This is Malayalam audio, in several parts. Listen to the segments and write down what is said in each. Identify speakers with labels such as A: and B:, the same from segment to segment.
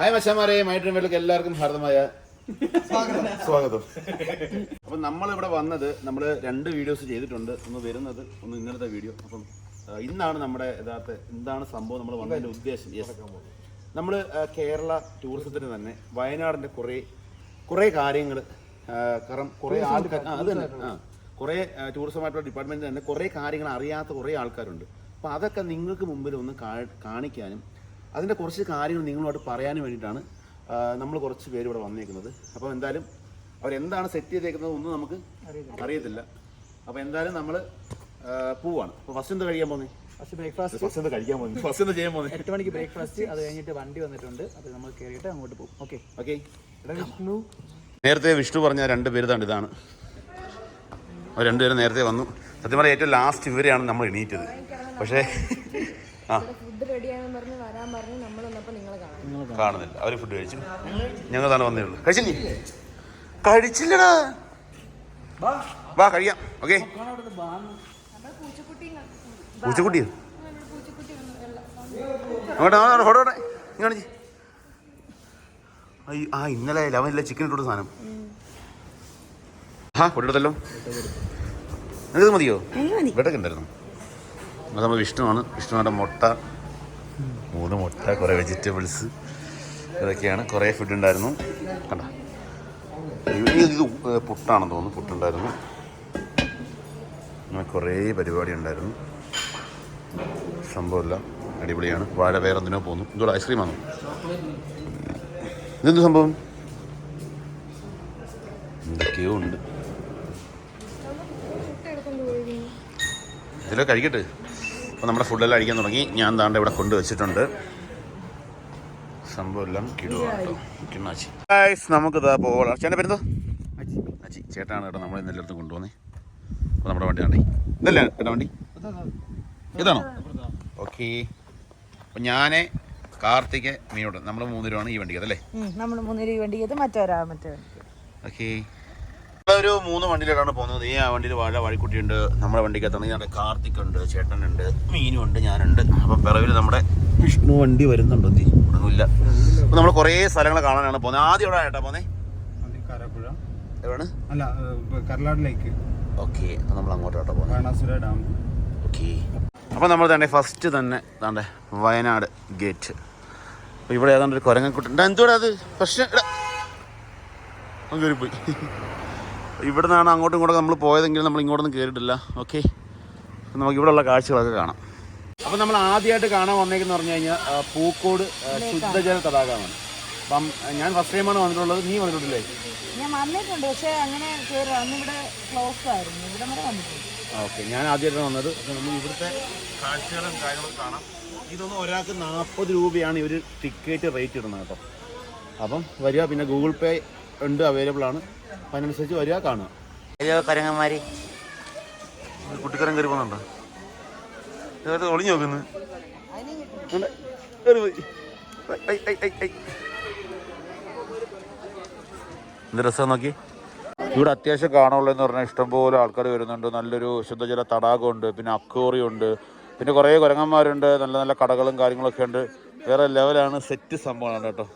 A: ഹായ് മച്ചാമാരെ മൈ ഡ്രീമിലേക്ക് എല്ലാവർക്കും ഹാർദമായ സ്വാഗതം. അപ്പൊ നമ്മൾ ഇവിടെ വന്നത് നമ്മൾ രണ്ട് വീഡിയോസ് ചെയ്തിട്ടുണ്ട്. ഒന്ന് വരുന്നത് ഒന്ന് ഇന്നലത്തെ വീഡിയോ അപ്പം ഇന്നാണ് നമ്മുടെ യഥാർത്ഥ എന്താണ് സംഭവം നമ്മൾ വന്നതിന്റെ ഉദ്ദേശം. നമ്മൾ കേരള ടൂറിസത്തിന് തന്നെ വയനാടിന്റെ കുറേ കുറേ കാര്യങ്ങൾ കാരണം കുറേ ആൾക്കാർ അത് തന്നെ ആ. കുറേ ടൂറിസമായിട്ടുള്ള ഡിപ്പാർട്ട്മെന്റിൽ തന്നെ കുറേ കാര്യങ്ങൾ അറിയാത്ത കുറേ ആൾക്കാരുണ്ട്. അപ്പോൾ അതൊക്കെ നിങ്ങൾക്ക് മുമ്പിൽ ഒന്ന് കാണിക്കാനും അതിന്റെ കുറച്ച് കാര്യങ്ങൾ നിങ്ങളോട് പറയാൻ വേണ്ടിയിട്ടാണ് നമ്മൾ കുറച്ച് പേര് ഇവിടെ വന്നേക്കുന്നത്. അപ്പോൾ എന്തായാലും അവരെന്താണ് സെറ്റ് ചെയ്തേക്കുന്നത് ഒന്നും നമുക്ക് അറിയത്തില്ല. അപ്പോൾ എന്തായാലും നമ്മൾ പോവാണ്. അപ്പോൾ ഫസ്റ്റ് എന്ത് കഴിക്കാൻ പോകുന്നത്
B: ഫസ്റ്റ് ബ്രേക്ക്ഫാസ്റ്റ്.
A: ഫസ്റ്റ് എന്താ കഴിക്കാൻ പോകുന്നത് ഫസ്റ്റ് എന്താ ചെയ്യാൻ പോകുന്നത്
B: എട്ട് മണിക്ക് ബ്രേക്ക്ഫാസ്റ്റ് അത് കഴിഞ്ഞിട്ട് വണ്ടി വന്നിട്ടുണ്ട്. അത് നമ്മൾ കയറിയിട്ട് അങ്ങോട്ട് പോകും. ഓക്കെ.
A: ഓക്കെ.
B: വിഷ്ണു.
A: നേരത്തെ വിഷ്ണു പറഞ്ഞ രണ്ട് പേര് താണ്ട് ഇതാണ്. അവർ രണ്ടുപേരും നേരത്തെ വന്നു. സത്യം പറഞ്ഞാൽ ഏറ്റവും ലാസ്റ്റ് ഇവരെയാണ് നമ്മൾ എണീറ്റത്. പക്ഷേ ആ
C: ഫുഡ് റെഡിയാണെന്ന് പറഞ്ഞ് വരാൻ പറഞ്ഞ് നമ്മൾ വന്നപ്പോൾ നിങ്ങളെ കാണാം.
A: കാണുന്നില്ല. അവർ ഫുഡ് കഴിച്ചു. ഞങ്ങൾ തന്നെ വന്നേ ഉള്ളൂ. കഴിച്ചില്ലേ? കഴിച്ചില്ലടാ. വാ കഴിയാം ഓക്കെ.
C: നമ്മൾ പൂച്ചക്കുട്ടിയും?
A: അങ്ങോട്ട് ഫോട്ടോ ആ ഇന്നലെ ലെവനില്ല ചിക്കൻ ഇട്ടോട്ട് സാധനം. ആ പൊട്ടിയെടുത്തല്ലോ നിനക്ക് മതിയോ? ഇവിടെ ഉണ്ടായിരുന്നു. അത് നമ്മൾ വിഷ്ണുവാണ് വിഷ്ണുവിന്റെ മുട്ട മൂന്ന് മുട്ട കുറേ വെജിറ്റബിൾസ് ഇതൊക്കെയാണ്. കുറേ ഫുഡ് ഉണ്ടായിരുന്നു. കണ്ട? ഇത് പുട്ടാണെന്ന് തോന്നുന്നു. പുട്ടുണ്ടായിരുന്നു അങ്ങനെ കുറേ പരിപാടി ഉണ്ടായിരുന്നു. സംഭവമില്ല അടിപൊളിയാണ്. വാഴ വേറെ എന്തിനോ പോകുന്നു ഇതോടെ ഐസ്ക്രീമാണോ ഇതെന്ത് സംഭവം? എന്തൊക്കെയോ ഉണ്ട്. ഇതിലോ കഴിക്കട്ടെ. അപ്പോൾ നമ്മുടെ ഫുഡെല്ലാം അടിക്കാൻ തുടങ്ങി. ഞാൻ താണ്ട ഇവിടെ കൊണ്ടുവച്ചിട്ടുണ്ട് സംഭവം എല്ലാം കിടുവാട്ടോ നമുക്ക് ഇതാ പോകണം ചേട്ടന്റെ പേരെന്തോ? അച്ചി ചേട്ടാണ് കേട്ടോ നമ്മൾ ഇന്നലെ അടുത്ത് കൊണ്ടുപോകുന്നത് അപ്പോൾ നമ്മുടെ വണ്ടി ആണ് ഇതല്ലേ ചേട്ടാ വണ്ടി? ഇതാണോ? ഓക്കെ. അപ്പം ഞാൻ കാർത്തിക് മീനോട് നമ്മൾ മൂന്നുപേരുമാണ് ഈ വണ്ടിക്ക് അല്ലേ?
D: നമ്മൾ മൂന്നേരി വണ്ടി വണ്ടിക്കത് മറ്റൊരാ മറ്റേ വണ്ടി
A: ഓക്കെ ഒരു മൂന്ന് വണ്ടിയിലാണ് പോകുന്നത്. ഈ ആ വണ്ടിയിൽ വാഴ വഴിക്കുട്ടിയുണ്ട് നമ്മുടെ വണ്ടിക്കകത്താണ് ഞങ്ങളുടെ കാർത്തിക് ഉണ്ട് ചേട്ടനുണ്ട് മീനും ഉണ്ട് ഞാനുണ്ട്. അപ്പൊ പിറവിൽ നമ്മുടെ വിഷ്ണു വണ്ടി വരുന്നുണ്ടോ. എന്തി ഒന്നുമില്ല. അപ്പൊ നമ്മൾ കുറേ സ്ഥലങ്ങൾ കാണാനാണ് പോകുന്നത്. ആദ്യം എവിടെ ആയിട്ടാ
B: പോന്നെ
A: എവിടെയാണ്?
B: അല്ല കർലാട് ലേക്ക്
A: ഓക്കെ. അപ്പം നമ്മൾ അങ്ങോട്ടോട്ടോ പോകുന്നത്.
B: ബാണാസുര ഡാം.
A: ഓക്കെ. അപ്പോൾ നമ്മൾ തന്നെ ഫസ്റ്റ് തന്നെ താണ്ടെ വയനാട് ഗേറ്റ്. അപ്പോൾ ഇവിടെ ഏതാണ്ട് ഒരു കുരങ്ങൻകുട്ടി എന്തുകൂടെ അത്? പ്രശ്നം പോയി ഇവിടെ നിന്നാണ് അങ്ങോട്ടും ഇങ്ങോട്ടും നമ്മൾ പോയതെങ്കിൽ നമ്മൾ ഇങ്ങോട്ടൊന്നും കയറിയിട്ടില്ല ഓക്കെ നമുക്ക് ഇവിടെയുള്ള ഉള്ള കാഴ്ചകളൊക്കെ കാണാം. അപ്പം നമ്മൾ ആദ്യമായിട്ട് കാണാൻ വന്നേക്കെന്ന് പറഞ്ഞു കഴിഞ്ഞാൽ പൂക്കോട് ശുദ്ധജല തടാകമാണ്. അപ്പം ഞാൻ ഫസ്റ്റ് ടൈമാണ് വന്നിട്ടുള്ളത്. നീ വന്നിട്ടില്ലേ?
D: ഞാൻ വന്നിട്ടുണ്ട് പക്ഷേ അങ്ങനെ ക്ലോസ് ആയിരുന്നു. ഇവിടെ വരെ വന്നിട്ടുണ്ട്.
A: ഓക്കെ ഞാൻ ആദ്യമായിട്ടാണ് വന്നത്. അപ്പം നമ്മൾ ഇവിടുത്തെ കാഴ്ചകളും കാര്യങ്ങളും കാണാം. ഇതൊന്നും ഒരാൾക്ക് നാൽപ്പത് രൂപയാണ് ഇവർ ടിക്കറ്റ് റേറ്റ് ഇടുന്നത് കേട്ടോ. അപ്പം വരിക. പിന്നെ ഗൂഗിൾ പേ ഉണ്ട് അവൈലബിൾ ആണ്. അതിനനുസരിച്ച് വരിക കാണുക.
E: ഹലോ കരങ്ങന്മാര്.
A: കുട്ടിക്കാരൻ കയറി പോകുന്നുണ്ടോ ഇതൊക്കെ ഒളിഞ്ഞു നോക്കുന്നു. എന്ത് രസം നോക്കി. ഇവിടെ അത്യാവശ്യം കാണുള്ളതെന്ന് പറഞ്ഞാൽ ഇഷ്ടംപോലെ ആൾക്കാർ വരുന്നുണ്ട്. നല്ലൊരു ശുദ്ധജല തടാകമുണ്ട് പിന്നെ അക്വേറിയം ഉണ്ട് പിന്നെ കുറേ കുരങ്ങന്മാരുണ്ട്. നല്ല നല്ല കടകളും കാര്യങ്ങളൊക്കെ ഉണ്ട്. വേറെ ലെവലാണ് സെറ്റ് സംഭവമാണ് കേട്ടോ.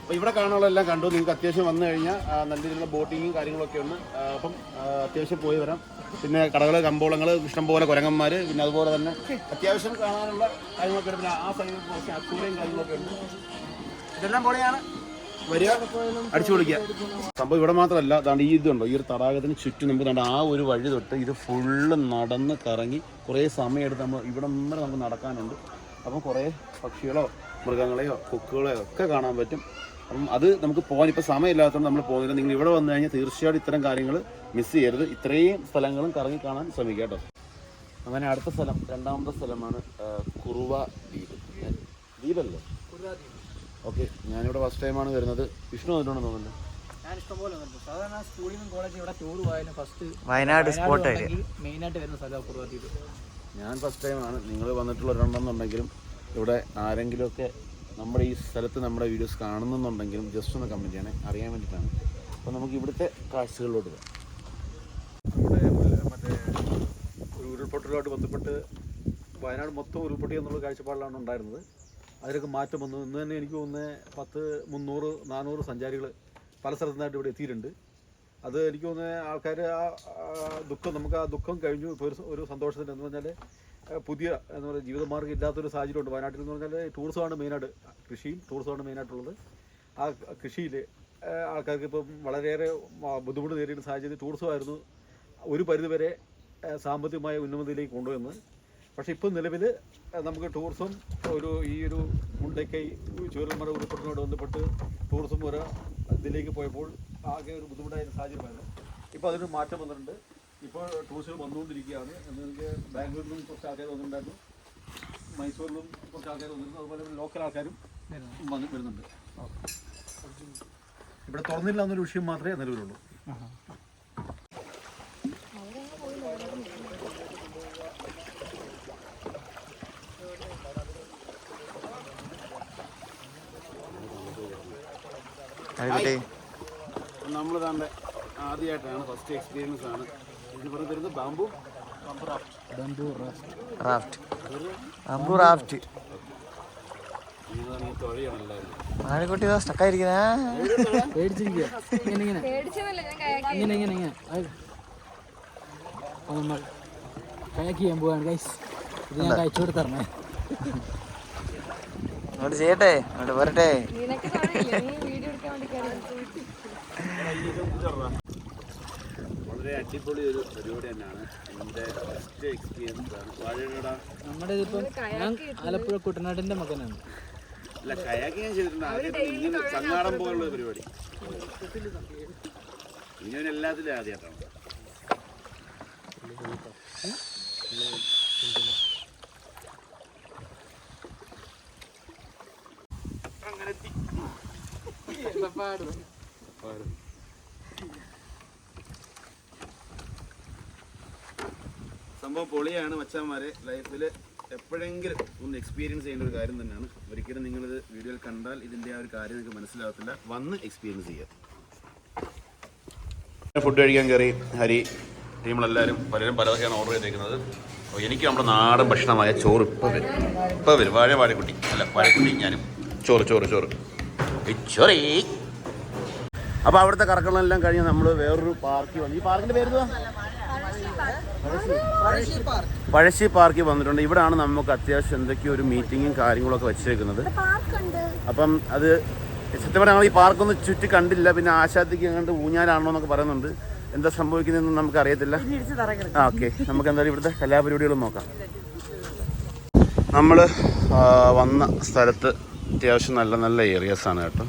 A: അപ്പോൾ ഇവിടെ കാണാനുള്ള എല്ലാം കണ്ടു. നിങ്ങൾക്ക് അത്യാവശ്യം വന്നു കഴിഞ്ഞാൽ നല്ല രീതിയിലുള്ള ബോട്ടിങ്ങും കാര്യങ്ങളൊക്കെ ഉണ്ട് അപ്പം അത്യാവശ്യം പോയി വരാം. പിന്നെ കടകൾ കമ്പോളങ്ങൾ ഇഷ്ടംപോലെ കുരങ്ങന്മാർ പിന്നെ അതുപോലെ തന്നെ അത്യാവശ്യം കാണാനുള്ള കാര്യങ്ങളൊക്കെ ഉണ്ട്. പിന്നെ ആ സൈഡിൽ കുറച്ച് കാര്യങ്ങളൊക്കെ ഉണ്ട്. ഇതെല്ലാം പൊളിയാണ്. വരിക. അടിച്ചു പൊളിക്കുക. സംഭവം ഇവിടെ മാത്രമല്ല അതാണ്ട് ഈ ഇതുണ്ടോ ഈ ഒരു തടാകത്തിന് ചുറ്റും നമുക്ക് കണ്ട ആ ഒരു വഴി തൊട്ട് ഇത് ഫുള്ള് നടന്ന് കറങ്ങി കുറേ സമയമെടുത്ത് നമ്മൾ ഇവിടെ വരെ നമുക്ക് നടക്കാനുണ്ട്. അപ്പം കുറേ പക്ഷികളോ മൃഗങ്ങളെയോ കൊക്കുകളെയോ ഒക്കെ കാണാൻ പറ്റും. അപ്പം അത് നമുക്ക് പോകാൻ ഇപ്പോൾ സമയമില്ലാത്തതുകൊണ്ട് നമ്മൾ പോകുന്നില്ല. നിങ്ങൾ ഇവിടെ വന്നു കഴിഞ്ഞാൽ തീർച്ചയായിട്ടും ഇത്തരം കാര്യങ്ങൾ മിസ് ചെയ്യരുത്. ഇത്രയും സ്ഥലങ്ങളും കറങ്ങി കാണാൻ ശ്രമിക്കുക കേട്ടോ. അങ്ങനെ അടുത്ത സ്ഥലം രണ്ടാമത്തെ സ്ഥലമാണ് കുറുവ ദ്വീപ്. ദ്വീപല്ലേ? ഓക്കെ ഞാനിവിടെ ഫസ്റ്റ് ടൈമാണ് വരുന്നത്. വിഷ്ണു വന്നിട്ടുണ്ടെന്ന് തോന്നുന്നു?
B: ഞാൻ ഇഷ്ടംപോലെ വന്നിട്ടുണ്ട്. സാധാരണ സ്കൂളിൽ നിന്നും കോളേജിൽ ഇവിടെ ടൂർ പോയാലും ഫസ്റ്റ്
E: വയനാട് സ്പോട്ട്
B: മെയിനായിട്ട് വരുന്ന സ്ഥലമാണ് കുറുവാദ്വീപ്
A: ഞാൻ ഫസ്റ്റ് ടൈമാണ് നിങ്ങൾ വന്നിട്ടുള്ള വന്നിട്ടുള്ളവരുണ്ടെന്നുണ്ടെങ്കിലും ഇവിടെ ആരെങ്കിലുമൊക്കെ നമ്മുടെ ഈ സ്ഥലത്ത് നമ്മുടെ വീഡിയോസ് കാണുന്നുണ്ടെങ്കിലും ജസ്റ്റ് ഒന്ന് കമന്റ് ചെയ്യണേ. അറിയാൻ വേണ്ടിയിട്ടാണ്. അപ്പോൾ നമുക്ക് ഇവിടുത്തെ കാഴ്ചകളിലോട്ട് പോകാം. ഇവിടെ മറ്റേ ഒരു ഉരുൾപൊട്ടലുമായിട്ട് ബന്ധപ്പെട്ട് വയനാട് മൊത്തം ഉരുൾപൊട്ടി എന്നുള്ള കാഴ്ചപ്പാടിലാണ് ഉണ്ടായിരുന്നത്.
F: അതിലൊക്കെ മാറ്റം വന്നു. ഇന്ന് തന്നെ എനിക്ക് തോന്നുന്നത് പത്ത് മുന്നൂറ് നാനൂറ് സഞ്ചാരികൾ പല സ്ഥലത്തുനിന്നായിട്ട് ഇവിടെ എത്തിയിട്ടുണ്ട്. അത് എനിക്ക് തോന്നുന്നത് ആൾക്കാർ ആ ദുഃഖം നമുക്ക് ആ ദുഃഖം കഴിഞ്ഞു. ഇപ്പോൾ ഒരു ഒരു സന്തോഷത്തിന് എന്ന് പറഞ്ഞാൽ പുതിയ എന്താ പറയുക ജീവിതമാർഗം ഇല്ലാത്തൊരു സാഹചര്യമുണ്ട്. വയനാട്ടിൽ എന്ന് പറഞ്ഞാൽ ടൂറിസമാണ് മെയിനായിട്ട് കൃഷിയും ടൂറിസമാണ് മെയിനായിട്ടുള്ളത് ആ കൃഷിയിൽ ആൾക്കാർക്ക് ഇപ്പം വളരെയേറെ ബുദ്ധിമുട്ട് നേരിടുന്ന സാഹചര്യം ടൂറിസമായിരുന്നു ഒരു പരിധിവരെ സാമ്പത്തികമായ ഉന്നമതിയിലേക്ക് കൊണ്ടുവന്ന്. പക്ഷേ ഇപ്പം നിലവിൽ നമുക്ക് ടൂറിസം ഒരു ഈ ഒരു മുണ്ടക്കൈ ചുരൽമല ഉൾപ്പെടുന്നതോട് ബന്ധപ്പെട്ട് ടൂറിസം ഒരു ഇതിലേക്ക് പോയപ്പോൾ ആകെ ഒരു ബുദ്ധിമുട്ടായ സാഹചര്യമായിരുന്നു. ഇപ്പോൾ അതിനൊരു മാറ്റം വന്നിട്ടുണ്ട്. ഇപ്പോൾ ടൂറിസ്റ്റുകൾ വന്നുകൊണ്ടിരിക്കുകയാണ്. എന്ന് എനിക്ക് ബാംഗ്ലൂരിൽ നിന്നും കുറച്ച് ആൾക്കാർ വന്നിട്ടുണ്ടായിരുന്നു. മൈസൂരിൽ നിന്നും കുറച്ച് ആൾക്കാർ വന്നിട്ടുണ്ട്. അതുപോലെ ലോക്കൽ ആൾക്കാരും വന്ന് വരുന്നുണ്ട്. ഇവിടെ തുറന്നില്ല എന്നൊരു വിഷയം മാത്രമേ നിലവിലുള്ളൂ.
E: ആയിക്കോട്ടെ.
A: നമ്മൾ താണ്ടെ ആദ്യമായിട്ടാണ് ഫസ്റ്റ് എക്സ്പീരിയൻസ് ആണ്. ഇതിന് പറഞ്ഞു തരുന്നത് ബാമ്പു
E: റാഫ്റ്റ് അമ്പു റാഫ്റ്റ് ഇതാ സ്റ്റക്കായിരിക്കുന്നേ
B: ഇങ്ങനെ ഇങ്ങനെ.
C: ഞാൻ കയാക്കി
B: ഇങ്ങനെ ഇങ്ങനെ ഇങ്ങനെ. അത് അപ്പോൾ നമ്മൾ കയാക്ക് ചെയ്യാൻ പോവാണ് ഗൈസ് ഇത് ഞാൻ കഴിച്ചു കൊടുത്തരണേ.
E: അങ്ങോട്ട് ചെയ്യട്ടെ അങ്ങോട്ട് വരട്ടെ
C: നിനക്ക് കാണില്ലേ നീ വീഡിയോ എടുക്കാൻ വേണ്ടി കയറി
A: വളരെ അടിപൊളി ഒരു പരിപാടി തന്നെയാണ്. എന്റെ ഫസ്റ്റ് എക്സ്പീരിയൻസ് ആണ്. വാഴയുടെ.
B: നമ്മുടെ ഇതിപ്പം ഞാൻ ആലപ്പുഴ കുട്ടനാടിന്റെ മകനാണ്.
A: അല്ല കയാക്കി ഞാൻ ചെയ്തിട്ടുണ്ട്. ആദ്യമായിട്ട് ഇങ്ങനെ ചങ്ങാടം പോലുള്ള പരിപാടി. ഇങ്ങനെ എല്ലാത്തിലും ആദ്യമായിട്ടാണ്. അങ്ങനെ പാടും. പാടും. സംഭവം പൊളിയാണ് മച്ചാന്മാരെ. ലൈഫിൽ എപ്പോഴെങ്കിലും ഒന്ന് എക്സ്പീരിയൻസ് ചെയ്യേണ്ട ഒരു കാര്യം തന്നെയാണ്. ഒരിക്കലും നിങ്ങളിത് വീഡിയോയിൽ കണ്ടാൽ ഇതിന്റെ ആ ഒരു കാര്യം നിങ്ങൾക്ക് മനസ്സിലാകത്തില്ല വന്ന് എക്സ്പീരിയൻസ് ചെയ്യുക ഫുഡ് കഴിക്കാൻ കയറി ഹരി ടീമിലെല്ലാവരും പലരും പലതൊക്കെയാണ് ഓർഡർ ചെയ്തേക്കുന്നത്. അപ്പോൾ എനിക്ക് നമ്മുടെ നാടൻ ഭക്ഷണമായ ചോറ് ഇപ്പോൾ വരും. ഇപ്പോൾ വരും. വാഴ വാഴക്കുട്ടി. അല്ല വാഴക്കുട്ടി ഞാനും. ചോറ് ചോറ് ചോറ്. ചോറേ അപ്പോൾ അവിടുത്തെ കറക്കളെല്ലാം കഴിഞ്ഞ് നമ്മൾ വേറൊരു പാർക്കിൽ വന്നു. ഈ പാർക്കിന്റെ പേര്? പഴശ്ശി പാർക്കിൽ വന്നിട്ടുണ്ട്. ഇവിടാണ് നമുക്ക് അത്യാവശ്യം എന്തൊക്കെയോ ഒരു മീറ്റിങ്ങും കാര്യങ്ങളൊക്കെ വെച്ചേക്കുന്നത്. അപ്പം അത് സത്യം പറഞ്ഞാൽ ഞങ്ങൾ ഈ പാർക്കൊന്നും ചുറ്റി കണ്ടില്ല. പിന്നെ ആശാദിക്ക് അങ്ങോട്ട് ഊഞ്ഞാലാണോ എന്നൊക്കെ പറയുന്നുണ്ട്. എന്താ സംഭവിക്കുന്നതെന്ന് നമുക്ക് അറിയത്തില്ല ആ ഓക്കെ. നമുക്ക് എന്തായാലും ഇവിടുത്തെ കലാപരിപാടികളും നോക്കാം. നമ്മൾ വന്ന സ്ഥലത്ത് അത്യാവശ്യം നല്ല നല്ല ഏരിയാസാണ് ആണ് കേട്ടോ.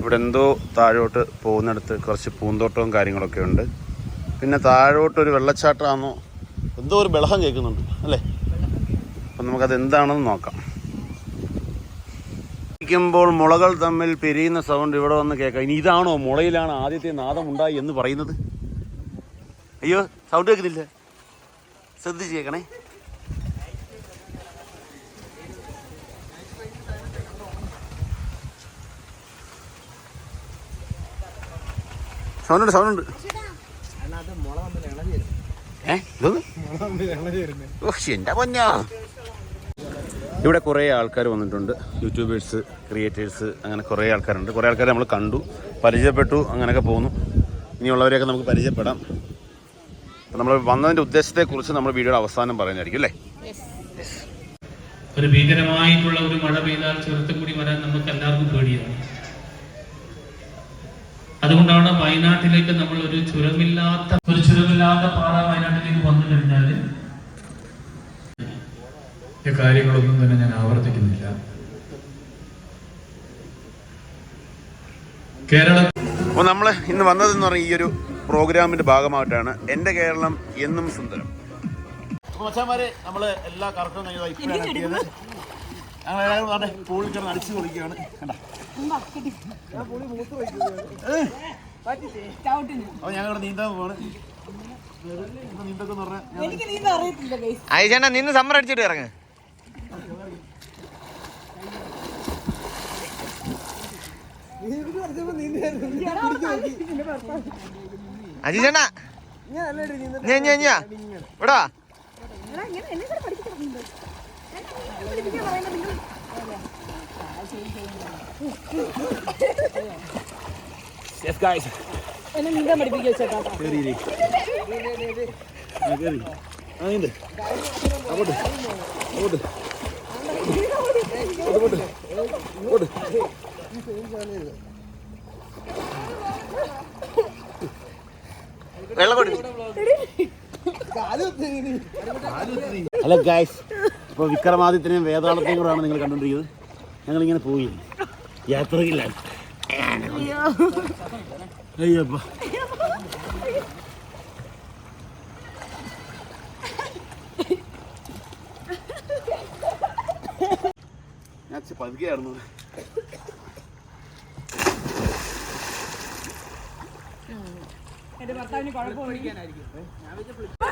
A: ഇവിടെ എന്തോ താഴോട്ട് പോകുന്നിടത്ത് കുറച്ച് പൂന്തോട്ടവും കാര്യങ്ങളൊക്കെ ഉണ്ട്. പിന്നെ താഴോട്ടൊരു വെള്ളച്ചാട്ടമാണോ? എന്തോ ഒരു ബഹളം കേൾക്കുന്നുണ്ട് അല്ലേ? അപ്പം നമുക്കത് എന്താണെന്ന് നോക്കാം. ഇരിക്കുമ്പോൾ മുളകൾ തമ്മിൽ പിരിയുന്ന സൗണ്ട് ഇവിടെ വന്ന് കേൾക്കാം. ഇനി ഇതാണോ മുളയിലാണ് ആദ്യത്തെ നാദം ഉണ്ടായി എന്ന് പറയുന്നത്? അയ്യോ സൗണ്ട് കേൾക്കുന്നില്ല? ശ്രദ്ധിച്ച് കേൾക്കണേ. സൗണ്ട് ഉണ്ട് സൗണ്ട് ഉണ്ട് ഏ ഇതൊന്ന് ഓ എന്റെ പൊന്നാ. ഇവിടെ കുറേ ആൾക്കാർ വന്നിട്ടുണ്ട്. യൂട്യൂബേഴ്സ് ക്രിയേറ്റേഴ്സ് അങ്ങനെ കുറേ ആൾക്കാരുണ്ട്. കുറേ ആൾക്കാർ നമ്മൾ കണ്ടു പരിചയപ്പെട്ടു അങ്ങനെയൊക്കെ പോകുന്നു ഇനിയുള്ളവരെയൊക്കെ നമുക്ക് പരിചയപ്പെടാം. നമ്മൾ വന്നതിന്റെ ഉദ്ദേശത്തെക്കുറിച്ച് നമ്മൾ വീഡിയോയുടെ അവസാനം പറയുന്നതായിരിക്കും അല്ലേ?
G: ഒരു ഭീകരമായിട്ടുള്ള ഒരു മഴ പെയ്താൽ ചെറുത്തുകൂടി കൂടി വരാൻ നമുക്ക് എല്ലാവർക്കും പേടിയാണ്. അതുകൊണ്ടാണ് വയനാട്ടിലേക്ക് നമ്മൾ ഒരു ചുരമില്ലാത്ത ഒരു ചുരമില്ലാത്ത പാറ വയനാട്ടിലേക്ക് വന്നു കഴിഞ്ഞാൽ ഈ കാര്യങ്ങളൊന്നും തന്നെ ഞാൻ ആവർത്തിക്കുന്നില്ല. കേരള
A: അപ്പോൾ നമ്മൾ ഇന്ന് വന്നതെന്ന് പറഞ്ഞാൽ ഈ ഒരു പ്രോഗ്രാമിന്റെ ഭാഗമായിട്ടാണ്. എന്റെ കേരളം എന്നും സുന്ദരം. അപ്പോൾ മച്ചാമാരെ നമ്മൾ എല്ലാ കറക്റ്റും ഞങ്ങൾ പൂളിൽ കിടന്ന് അടിച്ചു പൊളിക്കുകയാണ്. കണ്ട? അപ്പോൾ ഞങ്ങൾ നീന്താൻ പോവാണ്.
E: അയച്ചേട്ടാ നിന്ന് സമ്മർ അടിച്ചിട്ട് ഇറങ്ങ്. അജിച്ചേട്ടാ ഞാൻ ഞാൻ ഞാൻ ഇവിടെ? വാ.
D: guys. എന്നെ കൂടെ പഠിപ്പിക്കണം. എന്നെ പഠിപ്പിക്കാൻ പറയുന്നത് നിങ്ങൾ എന്നെ നീന്താൻ പഠിപ്പിക്കുക ചേട്ടാ
E: വെള്ളം കൊടുക്കും.
H: ഹലോ ഗായ്സ് ഇപ്പോൾ വിക്രമാദിത്യനെയും വേതാളത്തെയും കൂടെയാണ് നിങ്ങൾ കണ്ടുകൊണ്ടിരിക്കുന്നത്. ഞങ്ങളിങ്ങനെ പോയി യാത്രയിലാണ് അയ്യപ്പ. ഞാൻ പതുക്കെയായിരുന്നു.
D: എന്റെ ഭർത്താവിന് കുഴപ്പമൊന്നും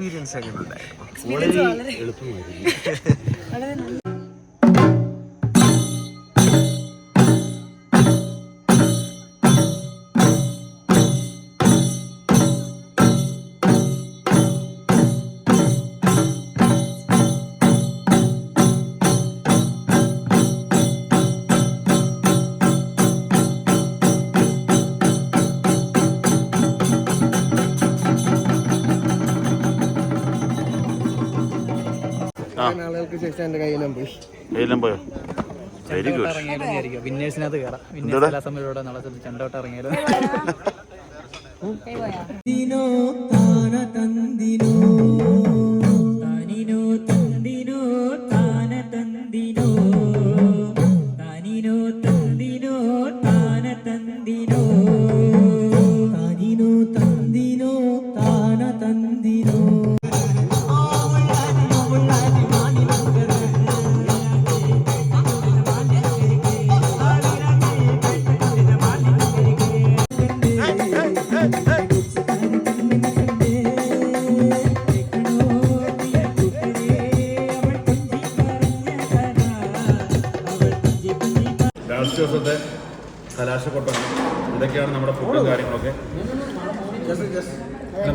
E: എക്സ്പീരിയൻസ് ഒക്കെ ഉണ്ടായിരുന്നു.
C: കയ്യിലും പോയി.
A: എല്ലാം പോയോ? വെരി ഗുഡ്
B: ഇറങ്ങിയാലും വിന്നേഴ്സിനകത്ത് കയറാം
A: എന്തുടെ?
B: വിന്നേഴ്സ് എല്ലാ സമയത്തോടെ നാളെ ചണ്ടോട്ട് ഇറങ്ങിയാലും.
A: ലാസ്റ്റ്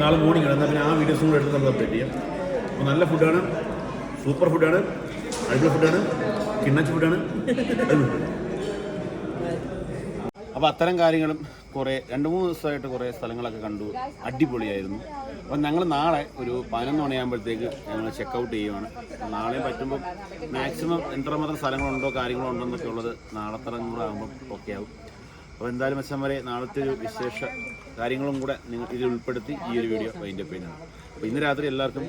A: നാളെ മോർണിംഗ് ആണ് എന്നാൽ പിന്നെ ആ വീഡിയോസും കൂടെ എടുത്ത് നമ്മൾ അപ്ഡേറ്റ് ചെയ്യാം. അപ്പോൾ നല്ല ഫുഡാണ് സൂപ്പർ ഫുഡാണ് അടിപൊളി ഫുഡാണ് കിണ്ണച്ച് ഫുഡാണ് അപ്പോൾ അത്തരം കാര്യങ്ങളും കുറേ രണ്ട് മൂന്ന് ദിവസമായിട്ട് കുറേ സ്ഥലങ്ങളൊക്കെ കണ്ടു. അടിപൊളിയായിരുന്നു. അപ്പം ഞങ്ങൾ നാളെ ഒരു പതിനൊന്ന് മണിയാകുമ്പോഴത്തേക്ക് ഞങ്ങൾ ചെക്കൗട്ട് ചെയ്യുവാണ്. നാളെ പറ്റുമ്പോൾ മാക്സിമം എത്രമാത്രം സ്ഥലങ്ങളുണ്ടോ കാര്യങ്ങളോ ഉണ്ടെന്നൊക്കെ ഉള്ളത് നാളെത്തരം കൂടെ ആകുമ്പോൾ ഓക്കെ ആവും. അപ്പോൾ എന്തായാലും വെച്ചാൽ വരെ നാളത്തെ ഒരു വിശേഷ കാര്യങ്ങളും കൂടെ നിങ്ങൾ ഇതിൽ ഉൾപ്പെടുത്തി ഈ ഒരു വീഡിയോ വൈൻഡപ്പ് ചെയ്യുന്നതാണ് അപ്പോൾ ഇന്ന് രാത്രി എല്ലാവർക്കും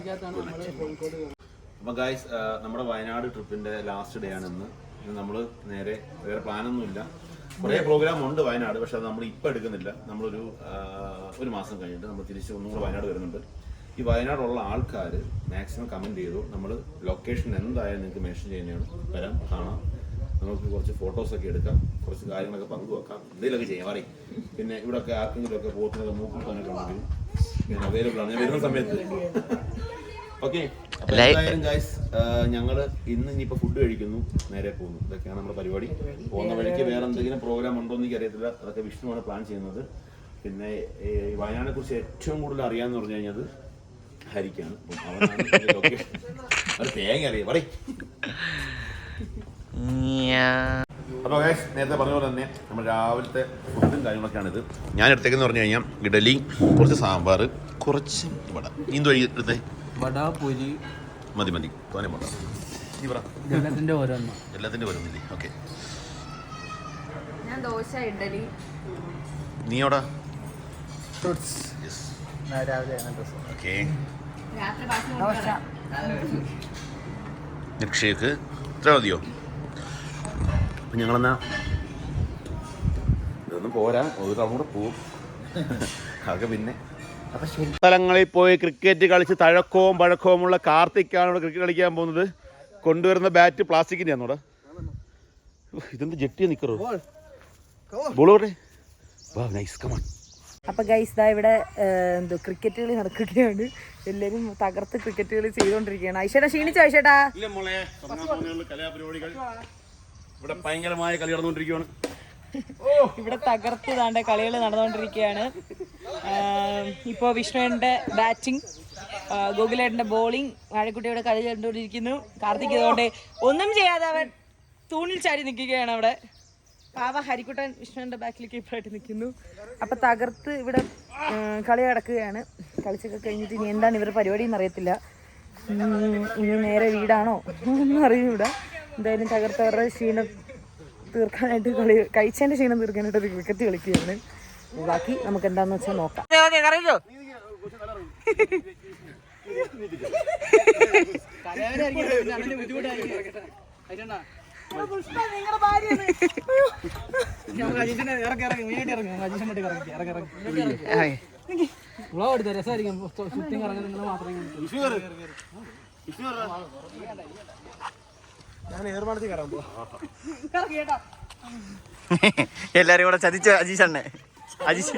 A: അപ്പം ഗായ്സ് നമ്മുടെ വയനാട് ട്രിപ്പിന്റെ ലാസ്റ്റ് ഡേ ആണ് ഇന്ന്. നമ്മൾ നേരെ വേറെ പ്ലാനൊന്നുമില്ല. കുറേ പ്രോഗ്രാം ഉണ്ട് വയനാട് പക്ഷെ അത് നമ്മൾ ഇപ്പം എടുക്കുന്നില്ല. നമ്മളൊരു ഒരു മാസം കഴിഞ്ഞിട്ട് നമ്മൾ തിരിച്ച് ഒന്നും കൂടെ വയനാട് വരുന്നുണ്ട്. ഈ വയനാടുള്ള ആൾക്കാർ മാക്സിമം കമന്റ് ചെയ്തു. നമ്മൾ ലൊക്കേഷൻ എന്തായാലും നിങ്ങൾക്ക് മെൻഷൻ ചെയ്യുന്നതാണ്. വരാം കാണാം. നമുക്ക് കുറച്ച് ഫോട്ടോസൊക്കെ എടുക്കാം. കുറച്ച് കാര്യങ്ങളൊക്കെ പങ്കുവെക്കാം എന്തെങ്കിലുമൊക്കെ ചെയ്യാം. പറയും. പിന്നെ ഇവിടെയൊക്കെ ആർക്കെങ്കിലും ഒക്കെ പോത്തിനൊക്കെ മൂക്കുത്താനൊക്കെ ഉണ്ടെങ്കിൽ ഞാൻ അവൈലബിൾ ആണ്. ഞാൻ വരുന്ന സമയത്ത്. ഓക്കെ എന്തായാലും ഗൈസ് ഞങ്ങൾ ഇന്ന് ഇനിയിപ്പോൾ ഫുഡ് കഴിക്കുന്നു. നേരെ പോകുന്നു. ഇതൊക്കെയാണ് നമ്മുടെ പരിപാടി. പോകുന്ന വഴിക്ക് വേറെ എന്തെങ്കിലും പ്രോഗ്രാം ഉണ്ടോ എന്ന് എനിക്കറിയത്തില്ല അതൊക്കെ വിഷ്ണുവാണ് പ്ലാൻ ചെയ്യുന്നത്. പിന്നെ വയനാടിനെ കുറിച്ച് ഏറ്റവും കൂടുതൽ അറിയാന്ന് പറഞ്ഞു കഴിഞ്ഞാൽ ഹരിക്കാണ്. അത് തേങ്ങ അറിയാം. പറയും. അപ്പോൾ ഗൈസ് നേരത്തെ പറഞ്ഞ പോലെ തന്നെ നമ്മൾ രാവിലത്തെ ഫുഡും കാര്യങ്ങളൊക്കെയാണ് ഇത് ഞാൻ എടുത്തേക്കെന്ന് പറഞ്ഞു കഴിഞ്ഞാൽ ഇഡലി കുറച്ച് സാമ്പാർ കുറച്ച് വട. നീന്തു എന്ത് വഴി എടുത്തേ?
B: വട പൊരി.
A: മതി മതി. തോനെ വട നീ പറ.
B: ജനത്തിന്റെ ഓരോന്നും.
A: എല്ലാത്തിന്റെ വരുന്നില്ലേ ഓക്കെ
C: ഞാൻ ദോശ ഇഡലി
A: നീ എവിടാ?
B: രാവിലെ
A: ഓക്കെ
C: രാത്രി ബാക്കി
A: മിൽക്ക് ഷേക്ക് ഇത്ര മതിയോ? അപ്പം ഞങ്ങളെന്നാ? ഇതൊന്നും പോരാ. ഒരു തവണ കൂടെ പോവും. അതൊക്കെ പിന്നെ. അപ്പം ശരി. സ്ഥലങ്ങളിൽ പോയി ക്രിക്കറ്റ് കളിച്ച് തഴക്കവും പഴക്കവുമുള്ള കാർത്തിക്കാണ് ഇവിടെ ക്രിക്കറ്റ് കളിക്കാൻ പോകുന്നത്. കൊണ്ടുവരുന്ന ബാറ്റ് പ്ലാസ്റ്റിക്കിന്റെ ആണോടാ ഇതെന്ത് ജെട്ടിയ നിൽക്കറോ ബോൾ പോട്ടെ വാ നൈസ് കമാൺ
H: അപ്പൊ ഗൈസ് ദാ ഇവിടെ എന്തോ ക്രിക്കറ്റ് കളി നടക്കുകയാണ്. എല്ലാരും തകർത്ത് ക്രിക്കറ്റ് കളി ചെയ്തോണ്ടിരിക്കുകയാണ് ഐഷേട്ടാ ക്ഷീണിച്ചോ ഐഷേട്ടാ
A: ഇവിടെ ഭയങ്കരമായ കളി നടന്നുകൊണ്ടിരിക്കുകയാണ്
H: ഇവിടെ തകർത്ത് താണ്ട കളികൾ നടന്നുകൊണ്ടിരിക്കുകയാണ്. ഇപ്പോൾ വിഷ്ണുവിന്റെ ബാറ്റിംഗ് ഗോകുലേട്ടന്റെ ബോളിംഗ് വാഴക്കുട്ടിയുടെ കളി കണ്ടുകൊണ്ടിരിക്കുന്നു. കാർത്തിക് ഇതുകൊണ്ട് ഒന്നും ചെയ്യാതെ അവൻ തൂണിൽ ചാരി നിൽക്കുകയാണ് അവിടെ. പാവ ഹരിക്കുട്ടൻ വിഷ്ണുവിന്റെ ബാക്കിൽ കീപ്പറായിട്ട് നിൽക്കുന്നു. അപ്പോൾ തകർത്ത് ഇവിടെ കളി നടക്കുകയാണ്. കളിച്ചൊക്കെ കഴിഞ്ഞിട്ട് ഇനി എന്താണ് ഇവരുടെ പരിപാടി എന്നറിയത്തില്ല. ഇനി നേരെ വീടാണോ ഒന്നും അറിയൂടാ എന്തായാലും തകർത്തവരുടെ ക്ഷീണം തീർക്കാനായിട്ട് കളി കഴിച്ചതിന്റെ ക്ഷീണം തീർക്കാനായിട്ട് ഒരു ക്രിക്കറ്റ് കളിക്കുകയാണ്. ബാക്കി നമുക്ക് എന്താന്ന് വെച്ചാൽ നോക്കാം.
B: രസമായിരിക്കും ഷൂട്ടിംഗ് ഇറങ്ങി നിങ്ങൾ മാത്രമേ
E: എല്ലാരും കൂടെ ചതിച്ച അജീഷ് അണ്ണെ. അജീഷ്.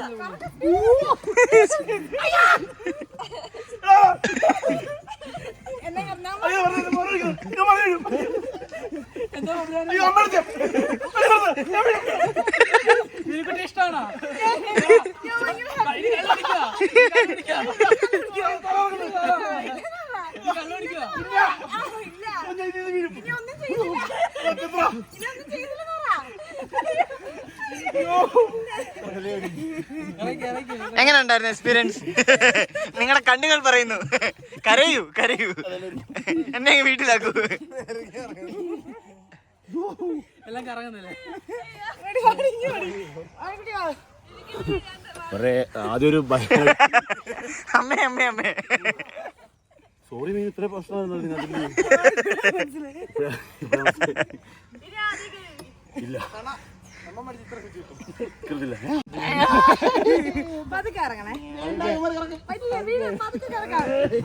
B: ഇഷ്ടമാണോ
E: എങ്ങനെ ഉണ്ടായിരുന്നു എക്സ്പീരിയൻസ് നിങ്ങളുടെ കണ്ണുകൾ പറയുന്നു. കരയൂ കരയൂ. എന്നെ വീട്ടിലാക്കൂ.
B: എല്ലാം കറങ്ങുന്നില്ലേ?
A: കുറേ ആദ്യം ഒരു
E: അമ്മേ അമ്മേ അമ്മേ.
A: സോറി മീൻ ഇത്ര പ്രശ്നമായിരുന്നു ഇല്ല?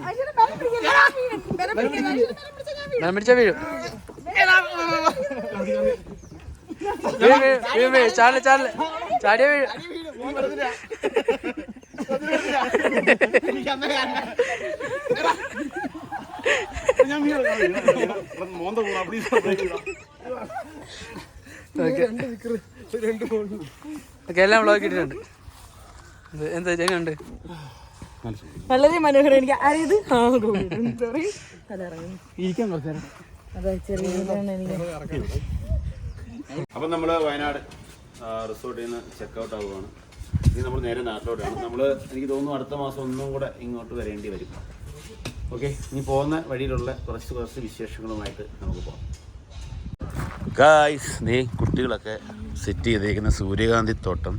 H: ഐശ്വര്യ ബലം പിടിച്ചാ ഞാൻ വീഴും.
B: ചാടില്ല ചാടില്ല ചാടിയ ഓക്കെ. എല്ലാം വ്ളോഗ് ഇട്ടിട്ടുണ്ട്. എന്താ ചെയ്യുന്നുണ്ട്
H: വളരെ മനോഹരം. എനിക്ക് അറിയത്
B: ഇരിക്കാൻ കുറച്ച് നേരം.
H: അതെ ചെറിയ
A: അപ്പം നമ്മൾ വയനാട് റിസോർട്ടിൽ നിന്ന് ചെക്കൗട്ട് ആവുകയാണ്. ഇനി നമ്മൾ നേരെ നാട്ടിലോട്ടാണ്. നമ്മൾ എനിക്ക് തോന്നുന്നു അടുത്ത മാസം ഒന്നും കൂടെ ഇങ്ങോട്ട് വരേണ്ടി വരും. ഓക്കെ ഇനി പോകുന്ന വഴിയിലുള്ള കുറച്ച് കുറച്ച് വിശേഷങ്ങളുമായിട്ട് നമുക്ക് പോകാം. ഗായ്സ് നീ കുട്ടികളൊക്കെ സെറ്റ് ചെയ്തേക്കുന്ന സൂര്യകാന്തി തോട്ടം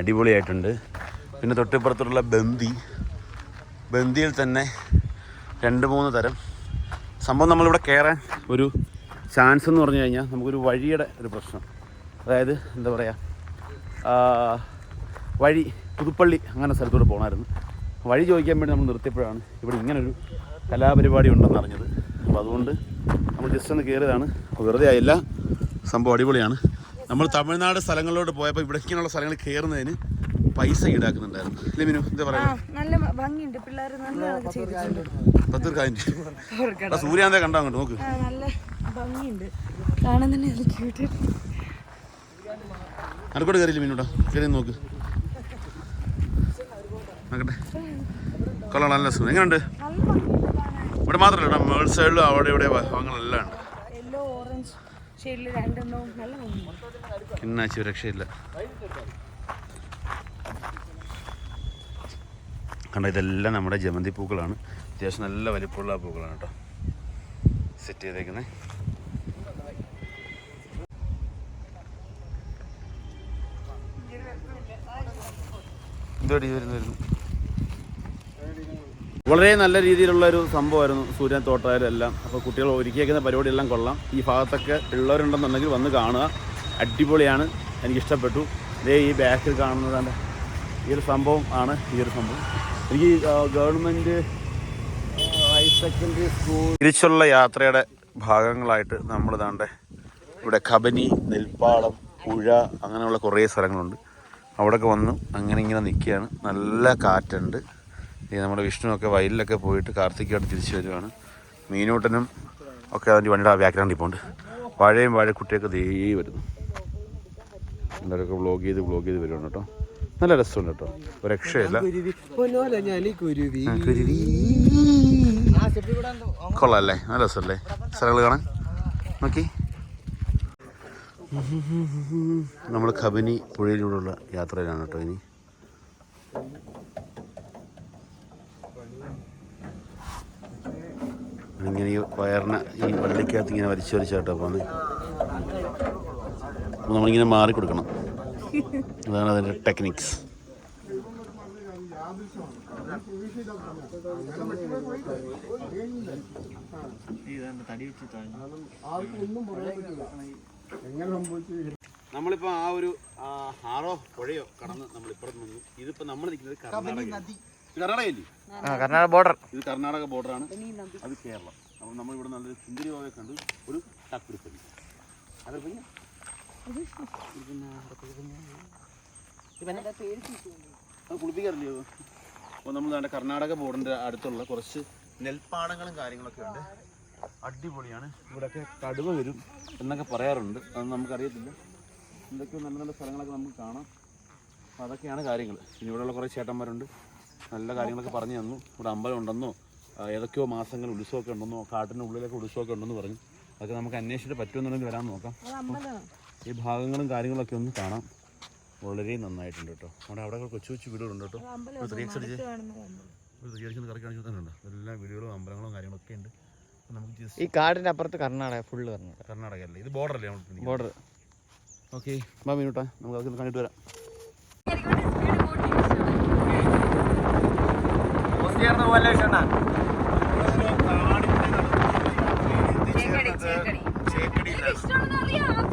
A: അടിപൊളിയായിട്ടുണ്ട്. പിന്നെ തൊട്ടിപ്പുറത്തുള്ള ബന്ദി ബന്ദിയിൽ തന്നെ രണ്ട് മൂന്ന് തരം. സംഭവം നമ്മളിവിടെ കയറാൻ ഒരു ചാൻസ് എന്ന് പറഞ്ഞു കഴിഞ്ഞാൽ നമുക്കൊരു വഴിയുടെ ഒരു പ്രശ്നം. അതായത് എന്താ പറയുക വഴി പുതുപ്പള്ളി അങ്ങനെ സ്ഥലത്തൂടെ പോകണമായിരുന്നു വഴി ചോദിക്കാൻ വേണ്ടി നമ്മൾ നിർത്തിയപ്പോഴാണ് ഇവിടെ ഇങ്ങനൊരു കലാപരിപാടി ഉണ്ടെന്ന് അറിഞ്ഞത്. അപ്പോൾ അതുകൊണ്ട് നമ്മൾ ജസ്റ്റ് ഒന്ന് കയറിയതാണ് വെറുതെ ആയില്ല. സംഭവം അടിപൊളിയാണ്. നമ്മൾ തമിഴ്നാട് സ്ഥലങ്ങളിലോട്ട് പോയപ്പോൾ ഇവിടെ ഇങ്ങനെയുള്ള സ്ഥലങ്ങൾ കയറുന്നതിന് പൈസ ഈടാക്കുന്നുണ്ടായിരുന്നു. അല്ലേ മിനു? എന്താ പറയുക സൂര്യാന്തെ കണ്ടോ അങ്ങോട്ട്? നോക്ക്.
H: ഭംഗിയുണ്ട്. കാണാൻ തന്നെ നല്ല ക്യൂട്ട്
A: അനക്കോട്ട് കയറിയില്ല മീനൂട്ടാ കയറി നോക്ക്. നോക്കട്ടെ. കൊള്ളാം നല്ല സുഖം എങ്ങനെയുണ്ട് ഇവിടെ മാത്രമല്ല മേൾ സൈഡിലും അവിടെ ഇവിടെ ഭാഗങ്ങളെല്ലാം ഉണ്ട്. ഇന്നാച്ചി രക്ഷയില്ല. കണ്ടോ ഇതെല്ലാം നമ്മുടെ ജമന്തി പൂക്കളാണ്. അത്യാവശ്യം നല്ല വലിപ്പമുള്ള പൂക്കളാണ് കേട്ടോ. സെറ്റ് ചെയ്തേക്കുന്നത് വരുന്നു വരുന്നു. വളരെ നല്ല രീതിയിലുള്ള ഒരു സംഭവമായിരുന്നു സൂര്യൻ തോട്ടായാലും എല്ലാം അപ്പോൾ കുട്ടികൾ ഒരുക്കിയേക്കുന്ന പരിപാടിയെല്ലാം കൊള്ളാം. ഈ ഭാഗത്തൊക്കെ ഉള്ളവരുണ്ടെന്നുണ്ടെങ്കിൽ വന്ന് കാണുക. അടിപൊളിയാണ്. എനിക്കിഷ്ടപ്പെട്ടു. ദേ ഈ ബാക്കിൽ കാണുന്നതാണ് ഈ ഒരു സംഭവം ആണ് ഈ ഒരു സംഭവം. എനിക്ക് ഗവൺമെന്റ് ഹയർ സെക്കൻഡറി സ്കൂൾ തിരിച്ചുള്ള യാത്രയുടെ ഭാഗങ്ങളായിട്ട് നമ്മൾ താണ്ടെ ഇവിടെ കബനി നെൽപ്പാളം പുഴ അങ്ങനെയുള്ള കുറേ സ്ഥലങ്ങളുണ്ട്. അവിടെയൊക്കെ വന്നു. അങ്ങനെ ഇങ്ങനെ നിൽക്കുകയാണ്. നല്ല കാറ്റുണ്ട്. ഈ നമ്മുടെ വിഷ്ണുവൊക്കെ വയലിലൊക്കെ പോയിട്ട് കാർത്തികമായിട്ട് തിരിച്ചു വരുവാണ്. മീനൂട്ടനും ഒക്കെ അതിന്റെ വണ്ടിയുടെ ബാക്ക്ഗ്രൗണ്ടിൽ പോകുന്നുണ്ട് വാഴയും വാഴക്കുട്ടിയൊക്കെ ദേ വരുന്നു. എല്ലാവരൊക്കെ വ്ളോഗ് ചെയ്ത് വ്ളോഗ് ചെയ്ത് വരുവാണ് കേട്ടോ. നല്ല രസമുണ്ട് കേട്ടോ. രക്ഷയില്ല. അല്ലേ കുരുവി. കൊള്ളാല്ലേ നല്ല രസമല്ലേ? സ്ഥലങ്ങൾ കാണാൻ? നോക്കി. നമ്മൾ കബനി പുഴയിലൂടെയുള്ള യാത്രയിലാണ് കേട്ടോ ഇനി. ഇങ്ങനെ ഈ വയറിനെ ഈ വള്ളിക്കകത്ത് ഇങ്ങനെ വലിച്ചു വലിച്ചാട്ടോ പോകുന്നത് അപ്പോൾ നമ്മളിങ്ങനെ മാറിക്കൊടുക്കണം അതാണ് അതിന്റെ ടെക്നിക്സ്. നമ്മളിപ്പോൾ ആ ഒരു ആറോ പുഴയോ കടന്ന് നമ്മൾ ഇപ്പുറത്ത് നിന്നു ഇതിപ്പോൾ നമ്മൾ നിൽക്കുന്നത് കർണാടക കർണാടകയല്ലേ?
E: കർണാടക ബോർഡർ
A: ഇത് കർണാടക ബോർഡറാണ് അത് കേരളം. അപ്പോൾ നമ്മൾ ഇവിടെ നല്ലൊരു സുന്ദരി ഭാഗം കണ്ടു. ഒരു ടക്കുരിപ്പനി അതൊരു അത് കുളിപ്പിക്കാറില്ലയോ അപ്പോൾ നമ്മൾ കർണാടക ബോർഡിന്റെ അടുത്തുള്ള കുറച്ച് നെൽപ്പാടങ്ങളും കാര്യങ്ങളൊക്കെ ഉണ്ട്. അടിപൊളിയാണ്. ഇവിടെയൊക്കെ കടുവ വരും എന്നൊക്കെ പറയാറുണ്ട്. നമുക്ക് നമുക്കറിയത്തില്ല. എന്തൊക്കെയോ നല്ല നല്ല സ്ഥലങ്ങളൊക്കെ നമുക്ക് കാണാം. അപ്പോൾ അതൊക്കെയാണ് കാര്യങ്ങൾ. പിന്നെ ഇവിടെയുള്ള കുറേ ചേട്ടന്മാരുണ്ട്. നല്ല കാര്യങ്ങളൊക്കെ പറഞ്ഞു തന്നു. ഇവിടെ അമ്പലം ഉണ്ടെന്നോ ഏതൊക്കെയോ മാസങ്ങൾ ഉത്സവമൊക്കെ ഉണ്ടെന്നോ കാട്ടിന്റെ ഉള്ളിലൊക്കെ ഉത്സവമൊക്കെ ഉണ്ടെന്ന് പറഞ്ഞു. അതൊക്കെ നമുക്ക് അന്വേഷിച്ചിട്ട് പറ്റുമെന്നുണ്ടെങ്കിൽ വരാൻ നോക്കാം. ഈ ഭാഗങ്ങളും കാര്യങ്ങളൊക്കെ ഒന്ന് കാണാം. വളരെ നന്നായിട്ടുണ്ട് കേട്ടോ. അവിടെ അവിടെ കൊച്ചു കൊച്ചു വീടുകളുണ്ട് കേട്ടോ. ത്രീ എക്സ് ത്രീ എക്സ് കറക്കി കാണിച്ചു തന്നുണ്ട് എല്ലാ വീടുകളും അമ്പലങ്ങളും കാര്യങ്ങളൊക്കെ ഉണ്ട്.
E: ഈ കാടിന്റെ അപ്പുറത്ത് കർണാടക ഫുള്ള് കർണാടക.
A: കർണാടക അല്ലേ ഇത് ബോർഡർ അല്ലേ
E: ബോർഡർ
A: ഓക്കെ മീനുട്ടാ നമുക്ക് അതൊക്കെ കണ്ടിട്ട് വരാം.
I: സജീഷ്